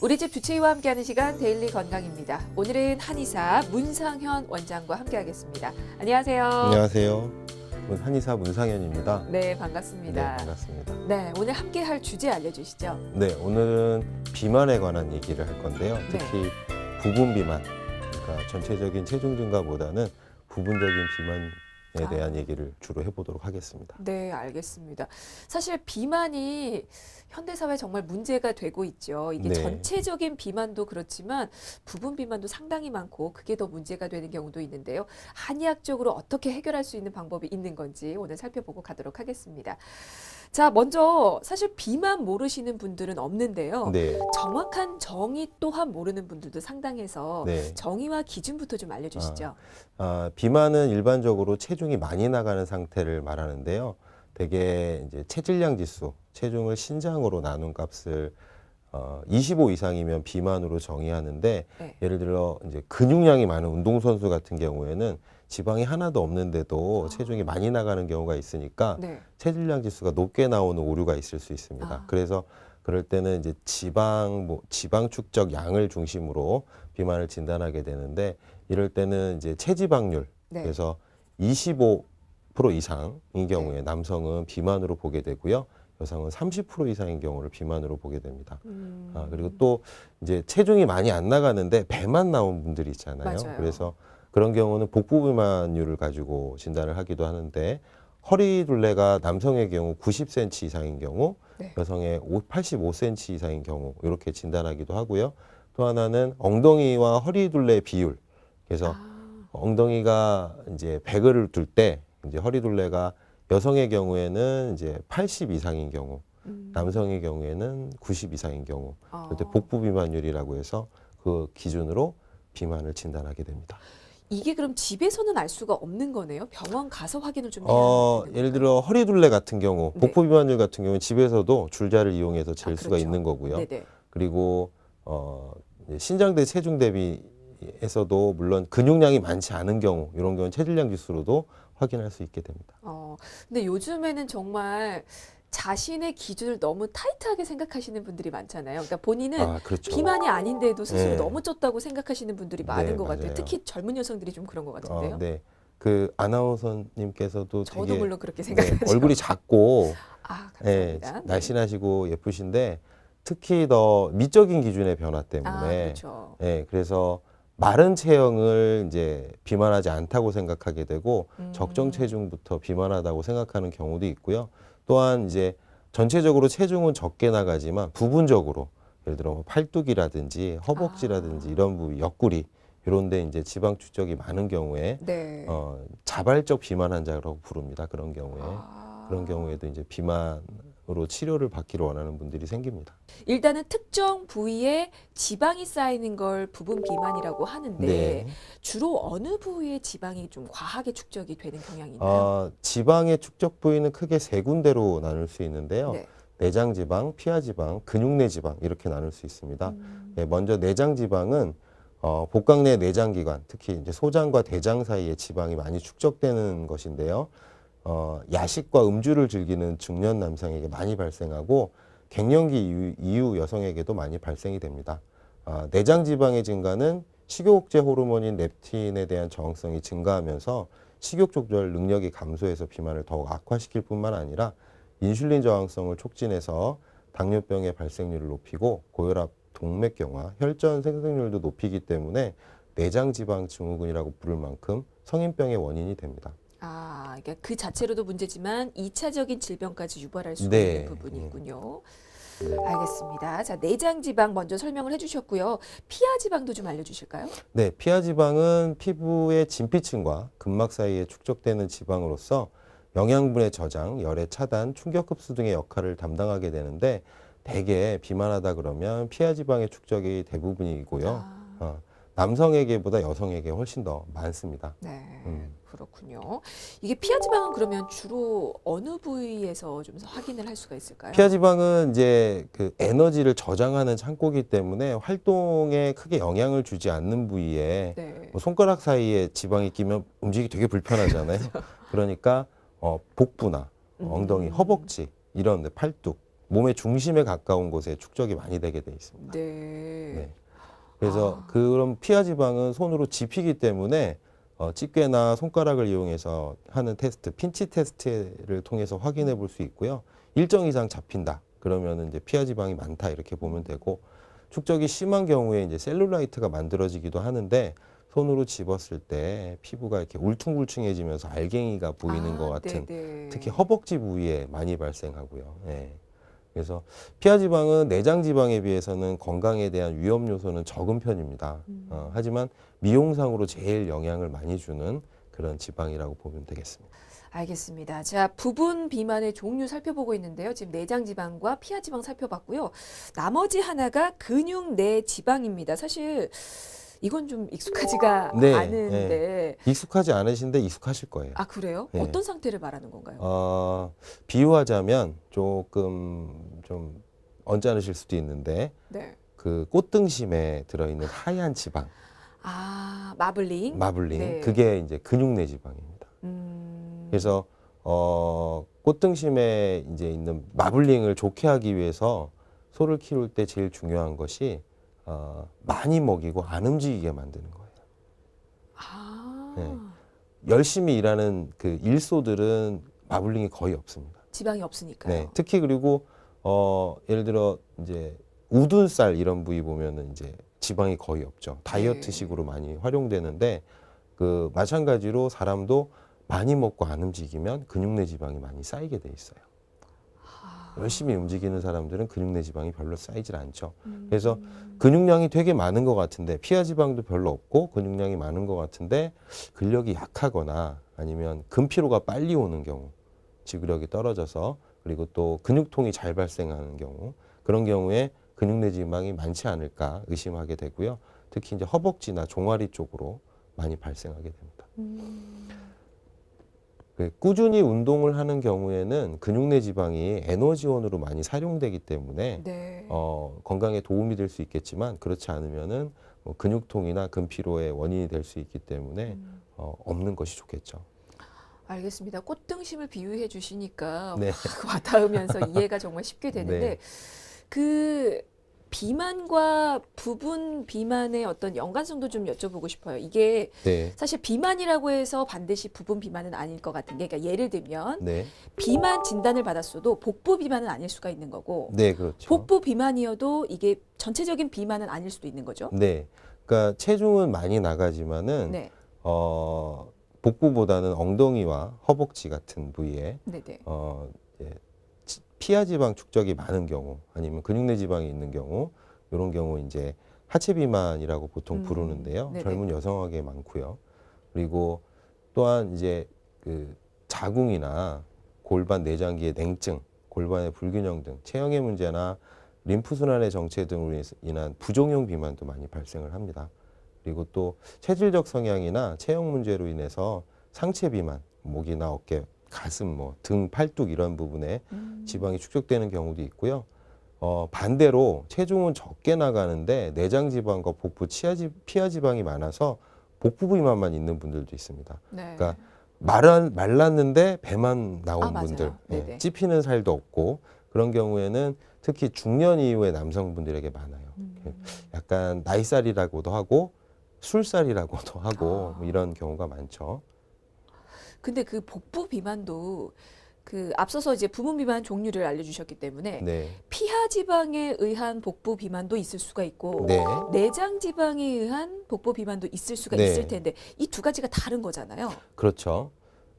우리 집 주치의와 함께하는 시간 데일리 건강입니다. 오늘은 한의사 문상현 원장과 함께하겠습니다. 안녕하세요. 안녕하세요. 문- 한의사 문상현입니다. 네, 네, 반갑습니다. 반갑습니다. 네, 오늘 함께할 주제 알려주시죠. 네, 오늘은 비만에 관한 얘기를 할 건데요. 네. 특히 부분 비만, 그러니까 전체적인 체중 증가보다는 부분적인 비만에 아. 대한 얘기를 주로 해보도록 하겠습니다. 네, 알겠습니다. 사실 비만이 현대사회에 정말 문제가 되고 있죠. 이게 네. 전체적인 비만도 그렇지만 부분 비만도 상당히 많고 그게 더 문제가 되는 경우도 있는데요. 한의학적으로 어떻게 해결할 수 있는 방법이 있는 건지 오늘 살펴보고 가도록 하겠습니다. 자, 먼저 사실 비만 모르시는 분들은 없는데요. 네, 정확한 정의 또한 모르는 분들도 상당해서 네. 정의와 기준부터 좀 알려주시죠. 아, 비만은 일반적으로 체중이 많이 나가는 상태를 말하는데요. 대개 이제 체질량 지수, 체중을 신장으로 나눈 값을 어, 25 이상이면 비만으로 정의하는데 네. 예를 들어 이제 근육량이 많은 운동선수 같은 경우에는 지방이 하나도 없는데도 아. 체중이 많이 나가는 경우가 있으니까 네. 체질량 지수가 높게 나오는 오류가 있을 수 있습니다. 아. 그래서 그럴 때는 이제 지방 뭐 지방 축적 양을 중심으로 비만을 진단하게 되는데 이럴 때는 이제 체지방률 네. 그래서 25% 이상인 경우에 남성은 비만으로 보게 되고요. 여성은 30% 이상인 경우를 비만으로 보게 됩니다. 음, 아, 그리고 또 이제 체중이 많이 안 나가는데 배만 나온 분들이 있잖아요. 맞아요. 그래서 그런 경우는 복부 비만율을 가지고 진단을 하기도 하는데 허리 둘레가 남성의 경우 90cm 이상인 경우, 네. 여성의 5 85cm 이상인 경우 이렇게 진단하기도 하고요. 또 하나는 엉덩이와 허리 둘레 비율. 그래서 아, 엉덩이가 이제 100을 둘 때 이제 허리 둘레가 여성의 경우에는 이제 80 이상인 경우, 음, 남성의 경우에는 90 이상인 경우. 어. 그때 복부 비만율이라고 해서 그 기준으로 비만을 진단하게 됩니다. 이게 그럼 집에서는 알 수가 없는 거네요. 병원 가서 확인을 좀 해야 어, 되는 예를 건가요? 들어 허리 둘레 같은 경우 네. 복부 비만율 같은 경우는 집에서도 줄자를 이용해서 잴 아, 수가 그렇죠. 있는 거고요. 네네. 그리고 어, 이제 신장 대 체중 대비에서도 물론 근육량이 많지 않은 경우 이런 경우는 체질량 지수로도 확인할 수 있게 됩니다. 어, 근데 요즘에는 정말 자신의 기준을 너무 타이트하게 생각하시는 분들이 많잖아요. 그러니까 본인은 아, 그렇죠. 비만이 아닌데도 스스로 네. 너무 쪘다고 생각하시는 분들이 많은 네, 것 같아요. 맞아요. 특히 젊은 여성들이 좀 그런 것 같은데요. 어, 네. 그 아나운서님께서도 저도 되게 물론 그렇게 네, 생각하죠. 얼굴이 작고 아, 예, 감사합니다. 네. 날씬하시고 예쁘신데 특히 더 미적인 기준의 변화 때문에 아, 그렇죠. 예, 그래서 마른 체형을 이제 비만하지 않다고 생각하게 되고 음. 적정 체중부터 비만하다고 생각하는 경우도 있고요. 또한 이제 전체적으로 체중은 적게 나가지만 부분적으로 예를 들어 뭐 팔뚝이라든지 허벅지라든지 아. 이런 부위, 옆구리 이런데 이제 지방 축적이 많은 경우에 네. 어, 자발적 비만 환자라고 부릅니다. 그런 경우에 아. 그런 경우에도 이제 비만 으로 치료를 받기를 원하는 분들이 생깁니다. 일단은 특정 부위에 지방이 쌓이는 걸 부분 비만이라고 하는데 네. 주로 어느 부위에 지방이 좀 과하게 축적이 되는 경향이 있나요? 어, 지방의 축적 부위는 크게 세 군데로 나눌 수 있는데요. 네. 내장 지방, 피하 지방, 근육내 지방 이렇게 나눌 수 있습니다. 음, 네, 먼저 내장 지방은 어, 복강 내 내장 기관, 특히 이제 소장과 대장 사이에 지방이 많이 축적되는 것인데요. 어, 야식과 음주를 즐기는 중년 남성에게 많이 발생하고 갱년기 이후, 여성에게도 많이 발생이 됩니다. 아, 내장 지방의 증가는 식욕제 호르몬인 렙틴에 대한 저항성이 증가하면서 식욕 조절 능력이 감소해서 비만을 더욱 악화시킬 뿐만 아니라 인슐린 저항성을 촉진해서 당뇨병의 발생률을 높이고 고혈압, 동맥경화, 혈전 생성률도 높이기 때문에 내장 지방 증후군이라고 부를 만큼 성인병의 원인이 됩니다. 아, 그러니까 그 자체로도 문제지만 이차적인 질병까지 유발할 수 네. 있는 부분이 있군요. 알겠습니다. 자, 내장 지방 먼저 설명을 해주셨고요. 피하 지방도 좀 알려주실까요? 네, 피하 지방은 피부의 진피층과 근막 사이에 축적되는 지방으로서 영양분의 저장, 열의 차단, 충격 흡수 등의 역할을 담당하게 되는데 대개 비만하다 그러면 피하 지방의 축적이 대부분이고요. 아, 어, 남성에게보다 여성에게 훨씬 더 많습니다. 네, 음. 그렇군요. 이게 피하 지방은 그러면 주로 어느 부위에서 좀 확인을 할 수가 있을까요? 피하 지방은 이제 그 에너지를 저장하는 창고이기 때문에 활동에 크게 영향을 주지 않는 부위에 네. 뭐 손가락 사이에 지방이 끼면 움직이기 되게 불편하잖아요. 그러니까 어, 복부나 엉덩이, 음. 허벅지 이런 데 팔뚝 몸의 중심에 가까운 곳에 축적이 많이 되게 돼 있습니다. 네. 네. 그래서 아. 그런 피하 지방은 손으로 집히기 때문에 어, 집게나 손가락을 이용해서 하는 테스트, 핀치 테스트를 통해서 확인해 볼 수 있고요. 일정 이상 잡힌다. 그러면은 이제 피하 지방이 많다 이렇게 보면 되고 축적이 심한 경우에 이제 셀룰라이트가 만들어지기도 하는데 손으로 집었을 때 피부가 이렇게 울퉁불퉁해지면서 알갱이가 보이는 아, 것 같은 네네. 특히 허벅지 부위에 많이 발생하고요. 예. 그래서 피하 지방은 내장 지방에 비해서는 건강에 대한 위험 요소는 적은 편입니다. 음. 어, 하지만 미용상으로 제일 영향을 많이 주는 그런 지방이라고 보면 되겠습니다. 알겠습니다. 자, 부분 비만의 종류 살펴보고 있는데요. 지금 내장 지방과 피하 지방 살펴봤고요. 나머지 하나가 근육 내 지방입니다. 사실 이건 좀 익숙하지가 네, 않은데 익숙하지 않으신데 익숙하실 거예요. 아 그래요? 네. 어떤 상태를 말하는 건가요? 어, 비유하자면 조금 좀 언짢으실 수도 있는데 네. 그 꽃등심에 들어있는 하얀 지방, 아 마블링. 마블링, 네. 그게 이제 근육 내 지방입니다. 음. 그래서 어, 꽃등심에 이제 있는 마블링을 좋게 하기 위해서 소를 키울 때 제일 중요한 것이 어, 많이 먹이고 안 움직이게 만드는 거예요. 아 네. 열심히 일하는 그 일소들은 마블링이 거의 없습니다. 지방이 없으니까요. 네, 특히 그리고 어, 예를 들어 이제 우둔살 이런 부위 보면은 이제 지방이 거의 없죠. 다이어트식으로 많이 활용되는데 그 마찬가지로 사람도 많이 먹고 안 움직이면 근육 내 지방이 많이 쌓이게 돼 있어요. 아. 열심히 움직이는 사람들은 근육 내 지방이 별로 쌓이질 않죠. 음. 그래서 근육량이 되게 많은 것 같은데 피하 지방도 별로 없고 근육량이 많은 것 같은데 근력이 약하거나 아니면 근피로가 빨리 오는 경우 지구력이 떨어져서 그리고 또 근육통이 잘 발생하는 경우 그런 경우에 근육 내 지방이 많지 않을까 의심하게 되고요. 특히 이제 허벅지나 종아리 쪽으로 많이 발생하게 됩니다. 음. 그 꾸준히 운동을 하는 경우에는 근육 내 지방이 에너지원으로 많이 사용되기 때문에 네. 어, 건강에 도움이 될 수 있겠지만 그렇지 않으면은 뭐 근육통이나 근피로의 원인이 될 수 있기 때문에 음. 어, 없는 것이 좋겠죠. 알겠습니다. 꽃등심을 비유해 주시니까 네. 확 와닿으면서 이해가 정말 쉽게 되는데 네. 그 비만과 부분 비만의 어떤 연관성도 좀 여쭤보고 싶어요. 이게 네, 사실 비만이라고 해서 반드시 부분 비만은 아닐 것 같은 게 그러니까 예를 들면 네, 비만 진단을 받았어도 복부 비만은 아닐 수가 있는 거고 네, 그렇죠. 복부 비만이어도 이게 전체적인 비만은 아닐 수도 있는 거죠. 네, 그러니까 체중은 많이 나가지만은 네. 어, 복부보다는 엉덩이와 허벅지 같은 부위에 네, 네. 어, 피하 지방 축적이 많은 경우 아니면 근육 내 지방이 있는 경우 이런 경우 이제 하체 비만이라고 보통 음, 부르는데요. 네네. 젊은 여성에게 많고요. 그리고 또한 이제 그 자궁이나 골반 내장기의 냉증, 골반의 불균형 등 체형의 문제나 림프 순환의 정체 등으로 인한 부종용 비만도 많이 발생을 합니다. 그리고 또 체질적 성향이나 체형 문제로 인해서 상체 비만, 목이나 어깨, 가슴, 뭐 등, 팔뚝 이런 부분에 음. 지방이 축적되는 경우도 있고요. 어, 반대로 체중은 적게 나가는데 내장 지방과 복부 치아 지, 피하 지방이 많아서 복부 비만만 있는 분들도 있습니다. 네. 그러니까 말안, 말랐는데 배만 나온 아. 분들, 예. 찝히는 살도 없고 그런 경우에는 특히 중년 이후의 남성분들에게 많아요. 음. 약간 나이살이라고도 하고 술살이라고도 하고 아. 뭐 이런 경우가 많죠. 근데 그 복부 비만도 그 앞서서 이제 부분 비만 종류를 알려주셨기 때문에 네, 피하 지방에 의한 복부 비만도 있을 수가 있고 네, 내장 지방에 의한 복부 비만도 있을 수가 네. 있을 텐데 이 두 가지가 다른 거잖아요. 그렇죠.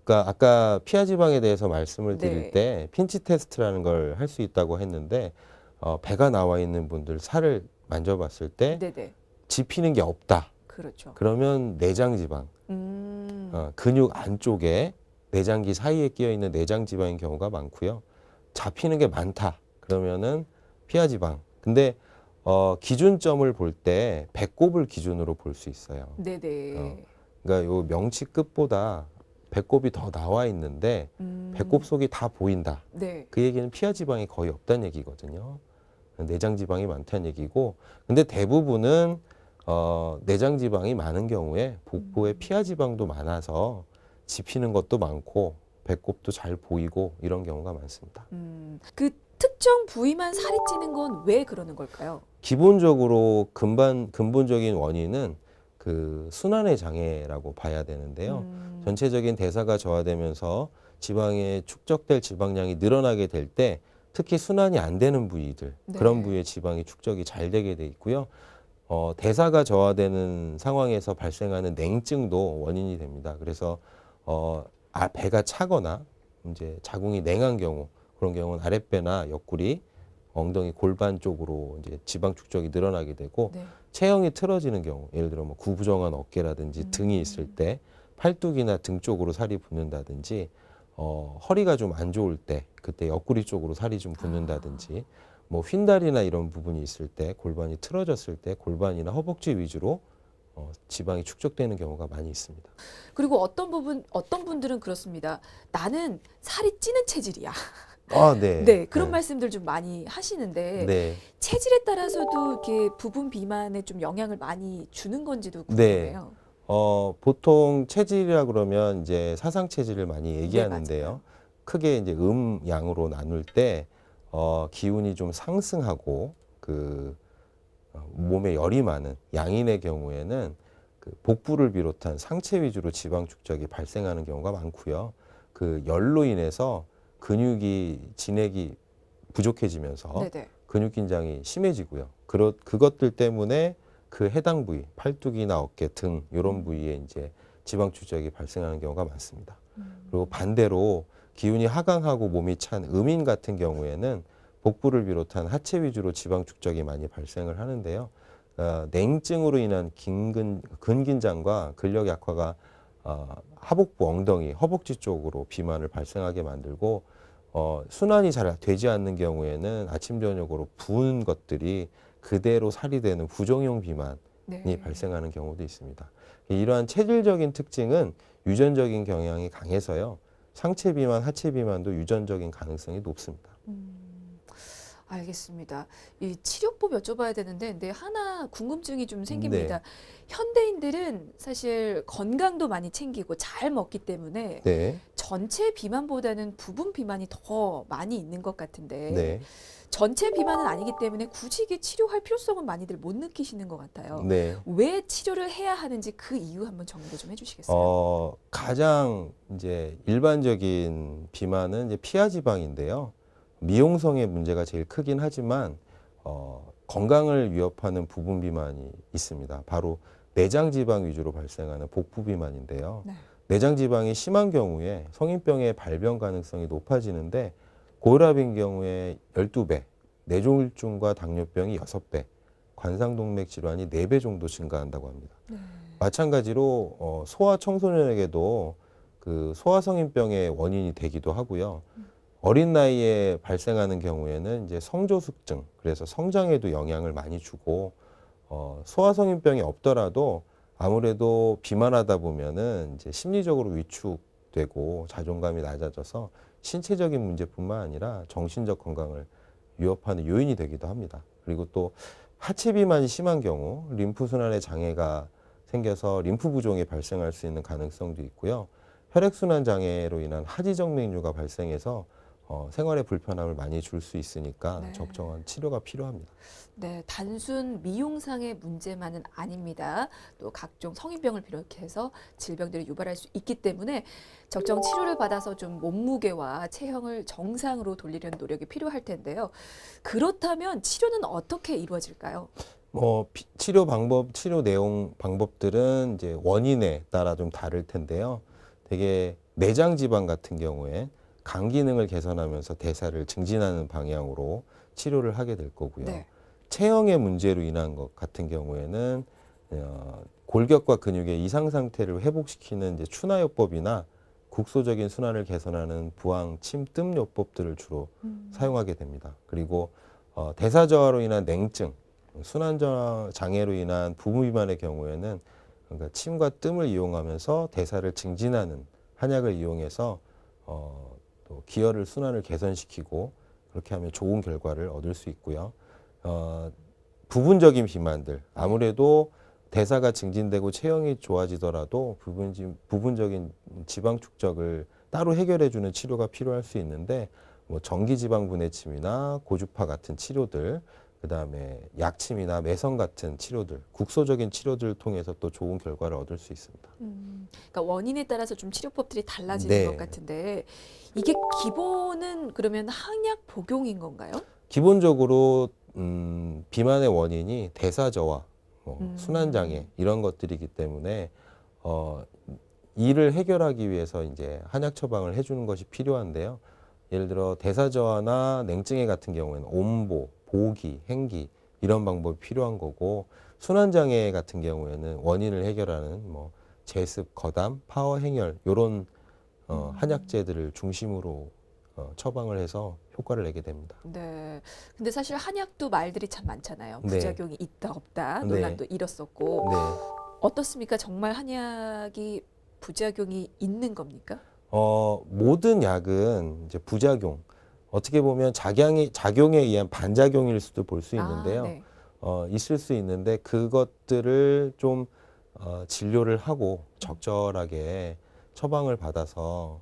그러니까 아까 피하 지방에 대해서 말씀을 드릴 네. 때 핀치 테스트라는 걸 할 수 있다고 했는데 어, 배가 나와 있는 분들 살을 만져봤을 때 네네. 집히는 게 없다. 그렇죠. 그러면 내장 지방, 음. 어, 근육 안쪽에 내장기 사이에 끼어 있는 내장 지방인 경우가 많고요. 잡히는 게 많다. 그러면은 피하 지방. 근데 어, 기준점을 볼 때 배꼽을 기준으로 볼 수 있어요. 네네. 어. 그러니까 요 명치 끝보다 배꼽이 더 나와 있는데 음. 배꼽 속이 다 보인다. 네. 그 얘기는 피하 지방이 거의 없다는 얘기거든요. 내장 지방이 많다는 얘기고, 근데 대부분은 어, 내장 지방이 많은 경우에 복부에 피하 지방도 많아서 집히는 것도 많고 배꼽도 잘 보이고 이런 경우가 많습니다. 음. 그 특정 부위만 살이 찌는 건 왜 그러는 걸까요? 기본적으로 근반 근본적인 원인은 그 순환의 장애라고 봐야 되는데요. 음, 전체적인 대사가 저하되면서 지방에 축적될 지방량이 늘어나게 될 때 특히 순환이 안 되는 부위들 네. 그런 부위에 지방이 축적이 잘 되게 돼 있고요. 어, 대사가 저하되는 상황에서 발생하는 냉증도 원인이 됩니다. 그래서 어, 아, 배가 차거나 이제 자궁이 냉한 경우 그런 경우는 아랫배나 옆구리, 엉덩이, 골반 쪽으로 이제 지방 축적이 늘어나게 되고 네. 체형이 틀어지는 경우, 예를 들어 뭐 구부정한 어깨라든지 음. 등이 있을 때 팔뚝이나 등 쪽으로 살이 붙는다든지 어, 허리가 좀 안 좋을 때 그때 옆구리 쪽으로 살이 좀 붙는다든지 뭐 휜다리나 이런 부분이 있을 때 골반이 틀어졌을 때 골반이나 허벅지 위주로 어, 지방이 축적되는 경우가 많이 있습니다. 그리고 어떤 부분 어떤 분들은 그렇습니다. 나는 살이 찌는 체질이야. 아, 네. 네, 그런 말씀들 좀 많이 하시는데 네. 체질에 따라서도 이렇게 부분 비만에 좀 영향을 많이 주는 건지도 네. 궁금해요. 어, 보통 체질이라 그러면 이제 사상 체질을 많이 얘기하는데요. 네. 크게 이제 음, 양으로 나눌 때 어, 기운이 좀 상승하고 그 어, 몸에 열이 많은 양인의 경우에는 그 복부를 비롯한 상체 위주로 지방 축적이 발생하는 경우가 많고요. 그 열로 인해서 근육이 진액이 부족해지면서 네네. 근육 긴장이 심해지고요. 그렇 그것들 때문에 그 해당 부위, 팔뚝이나 어깨 등 이런 부위에 이제 지방 축적이 발생하는 경우가 많습니다. 그리고 반대로 기운이 하강하고 몸이 찬 음인 같은 경우에는 복부를 비롯한 하체 위주로 지방 축적이 많이 발생을 하는데요. 어, 냉증으로 인한 긴근 근긴장과 근력 약화가 어, 하복부 엉덩이, 허벅지 쪽으로 비만을 발생하게 만들고 어, 순환이 잘 되지 않는 경우에는 아침 저녁으로 부은 것들이 그대로 살이 되는 부종용 비만이 네. 발생하는 경우도 있습니다. 이러한 체질적인 특징은 유전적인 경향이 강해서요. 상체 비만, 하체 비만도 유전적인 가능성이 높습니다. 음, 알겠습니다. 이 치료법 여쭤봐야 되는데, 근데 하나 궁금증이 좀 생깁니다. 네. 현대인들은 사실 건강도 많이 챙기고 잘 먹기 때문에 네, 전체 비만보다는 부분 비만이 더 많이 있는 것 같은데 네, 전체 비만은 아니기 때문에 굳이 이게 치료할 필요성은 많이들 못 느끼시는 것 같아요. 네. 왜 치료를 해야 하는지 그 이유 한번 정리를 좀 해주시겠어요? 어, 가장 이제 일반적인 비만은 이제 피하 지방인데요. 미용성의 문제가 제일 크긴 하지만 어, 건강을 위협하는 부분 비만이 있습니다. 바로 내장 지방 위주로 발생하는 복부 비만인데요. 네. 내장 지방이 심한 경우에 성인병의 발병 가능성이 높아지는데 고혈압인 경우에 12배, 뇌종일증과 당뇨병이 6배, 관상동맥 질환이 4배 정도 증가한다고 합니다. 네. 마찬가지로 어, 소아 청소년에게도 그 소아성인병의 원인이 되기도 하고요. 어린 나이에 발생하는 경우에는 이제 성조숙증, 그래서 성장에도 영향을 많이 주고 어, 소아성인병이 없더라도 아무래도 비만하다 보면은 이제 심리적으로 위축되고 자존감이 낮아져서 신체적인 문제뿐만 아니라 정신적 건강을 위협하는 요인이 되기도 합니다. 그리고 또 하체 비만이 심한 경우 림프 순환에 장애가 생겨서 림프 부종이 발생할 수 있는 가능성도 있고요. 혈액 순환 장애로 인한 하지정맥류가 발생해서 어, 생활에 불편함을 많이 줄 수 있으니까 네. 적정한 치료가 필요합니다. 네, 단순 미용상의 문제만은 아닙니다. 또 각종 성인병을 비롯해서 질병들을 유발할 수 있기 때문에 적정 치료를 받아서 좀 몸무게와 체형을 정상으로 돌리려는 노력이 필요할 텐데요. 그렇다면 치료는 어떻게 이루어질까요? 뭐 피- 치료 방법, 치료 내용 방법들은 이제 원인에 따라 좀 다를 텐데요. 되게 내장 지방 같은 경우에 간 기능을 개선하면서 대사를 증진하는 방향으로 치료를 하게 될 거고요. 네. 체형의 문제로 인한 것 같은 경우에는 어, 골격과 근육의 이상 상태를 회복시키는 이제 추나요법이나 국소적인 순환을 개선하는 부항, 침, 뜸 요법들을 주로 사용하게 됩니다. 그리고 어, 대사 저하로 인한 냉증, 순환 장애로 인한 부분 비만의 경우에는 그러니까 침과 뜸을 이용하면서 대사를 증진하는 한약을 이용해서 어, 또 기혈을 순환을 개선시키고 그렇게 하면 좋은 결과를 얻을 수 있고요. 어, 부분적인 비만들 아무래도 대사가 증진되고 체형이 좋아지더라도 부분 부분적인 지방 축적을 따로 해결해 주는 치료가 필요할 수 있는데 뭐 전기 지방 분해침이나 고주파 같은 치료들 그다음에 약침이나 매성 같은 치료들, 국소적인 치료들을 통해서 또 좋은 결과를 얻을 수 있습니다. 음, 그러니까 원인에 따라서 좀 치료법들이 달라지는 네. 것 같은데 이게 기본은 그러면 항약 복용인 건가요? 기본적으로 음, 비만의 원인이 대사 저하, 뭐 음. 순환 장애 이런 것들이기 때문에 어, 이를 해결하기 위해서 이제 한약 처방을 해주는 것이 필요한데요. 예를 들어 대사 저하나 냉증에 같은 경우에는 온보, 보기, 행기 이런 방법이 필요한 거고 순환 장애 같은 경우에는 원인을 해결하는 뭐 제습, 거담, 파워 행열 이런 어, 음. 한약재들을 중심으로 어, 처방을 해서 효과를 내게 됩니다. 네. 근데 사실 한약도 말들이 참 많잖아요. 네. 부작용이 있다 없다 네. 논란도 일었었고 네. 어떻습니까? 정말 한약이 부작용이 있는 겁니까? 어, 모든 약은 이제 부작용, 어떻게 보면 작용이, 작용에 의한 반작용일 수도 볼 수 있는데요. 아, 네. 어, 있을 수 있는데 그것들을 좀 어, 진료를 하고 적절하게 처방을 받아서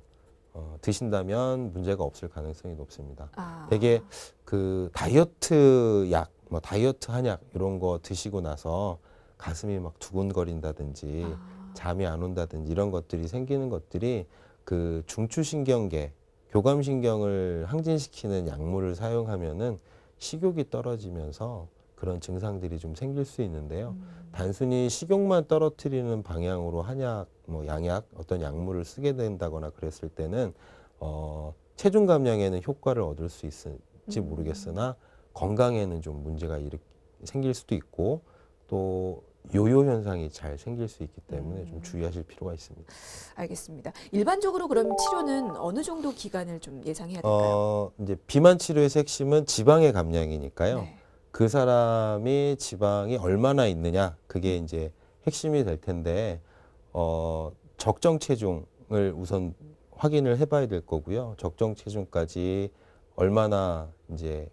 어, 드신다면 문제가 없을 가능성이 높습니다. 아, 되게 그 다이어트 약, 뭐 다이어트 한약 이런 거 드시고 나서 가슴이 막 두근거린다든지 아, 잠이 안 온다든지 이런 것들이 생기는 것들이 그 중추신경계, 교감신경을 항진시키는 약물을 사용하면은 식욕이 떨어지면서 그런 증상들이 좀 생길 수 있는데요. 음, 단순히 식욕만 떨어뜨리는 방향으로 한약, 뭐 양약, 어떤 약물을 쓰게 된다거나 그랬을 때는 어, 체중 감량에는 효과를 얻을 수 있을지 음. 모르겠으나 건강에는 좀 문제가 일으, 생길 수도 있고 또 요요 현상이 잘 생길 수 있기 때문에 음. 좀 주의하실 필요가 있습니다. 알겠습니다. 일반적으로 그럼 치료는 어느 정도 기간을 좀 예상해야 될까요? 어, 이제 비만 치료의 핵심은 지방의 감량이니까요. 네. 그 사람이 지방이 얼마나 있느냐 그게 이제 핵심이 될 텐데 어, 적정 체중을 우선 확인을 해봐야 될 거고요. 적정 체중까지 얼마나 이제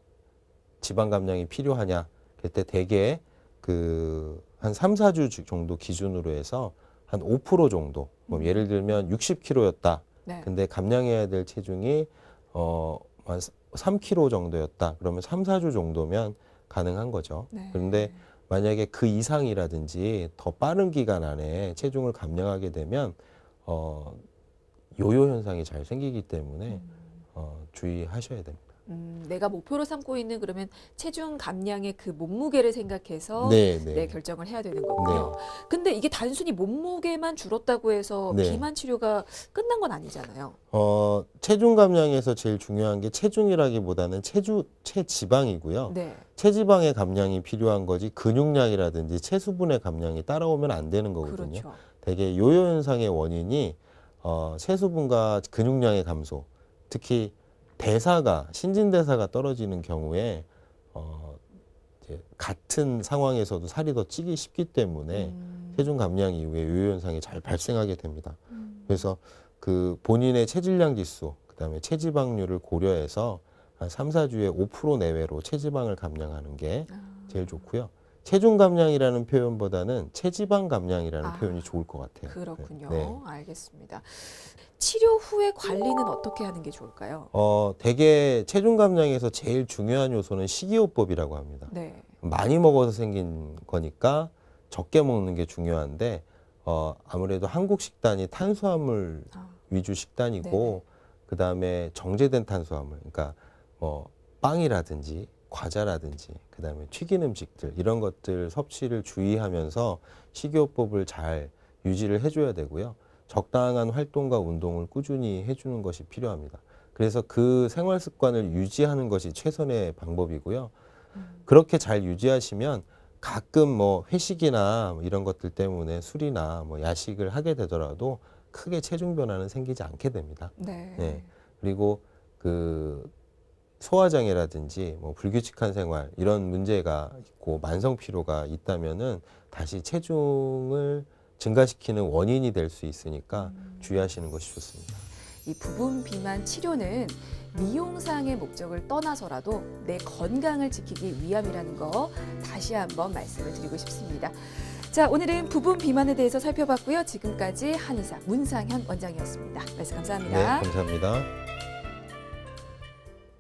지방 감량이 필요하냐 그때 대개 그 한 3, 4주 정도 기준으로 해서 한 5% 정도 뭐 음. 예를 들면 60kg였다. 네. 근데 감량해야 될 체중이 어, 한 3kg 정도였다. 그러면 3, 4주 정도면 가능한 거죠. 네. 그런데 만약에 그 이상이라든지 더 빠른 기간 안에 체중을 감량하게 되면 어, 요요 현상이 잘 생기기 때문에 음. 어, 주의하셔야 됩니다. 음, 내가 목표로 삼고 있는 그러면 체중 감량의 그 몸무게를 생각해서 네, 네, 네. 결정을 해야 되는 거군요. 근데 이게 단순히 몸무게만 줄었다고 해서 네. 비만 치료가 끝난 건 아니잖아요. 어, 체중 감량에서 제일 중요한 게 체중이라기보다는 체주 체지방이고요. 네. 체지방의 감량이 필요한 거지 근육량이라든지 체수분의 감량이 따라오면 안 되는 거거든요. 그렇죠. 대개 요요 현상의 원인이 어, 체수분과 근육량의 감소, 특히 대사가 신진 대사가 떨어지는 경우에 어, 이제 같은 상황에서도 살이 더 찌기 쉽기 때문에 음. 체중 감량 이후에 요요 현상이 잘 발생하게 됩니다. 음. 그래서 그 본인의 체질량 지수, 그다음에 체지방률을 고려해서 한 3, 4주에 5% 내외로 체지방을 감량하는 게 아. 제일 좋고요. 체중 감량이라는 표현보다는 체지방 감량이라는 아, 표현이 좋을 것 같아요. 그렇군요. 네. 알겠습니다. 치료 후의 관리는 어떻게 하는 게 좋을까요? 어, 대개 체중 감량에서 제일 중요한 요소는 식이요법이라고 합니다. 네. 많이 먹어서 생긴 거니까 적게 먹는 게 중요한데 어, 아무래도 한국 식단이 탄수화물 아, 위주 식단이고. 그다음에 정제된 탄수화물 그러니까 뭐 빵이라든지 과자라든지 그다음에 튀긴 음식들 이런 것들 섭취를 주의하면서 식이요법을 잘 유지를 해줘야 되고요 적당한 활동과 운동을 꾸준히 해주는 것이 필요합니다 그래서 그 생활 습관을 유지하는 것이 최선의 방법이고요 음. 그렇게 잘 유지하시면 가끔 뭐 회식이나 뭐 이런 것들 때문에 술이나 뭐 야식을 하게 되더라도 크게 체중 변화는 생기지 않게 됩니다. 네. 네. 그리고 그 소화장애라든지 뭐 불규칙한 생활 이런 문제가 있고 만성 피로가 있다면은 다시 체중을 증가시키는 원인이 될 수 있으니까 음. 주의하시는 것이 좋습니다. 이 부분 비만 치료는 미용상의 목적을 떠나서라도 내 건강을 지키기 위함이라는 거 다시 한번 말씀을 드리고 싶습니다. 자, 오늘은 부분 비만에 대해서 살펴봤고요. 지금까지 한의사 문상현 원장이었습니다. 말씀 감사합니다. 네, 감사합니다.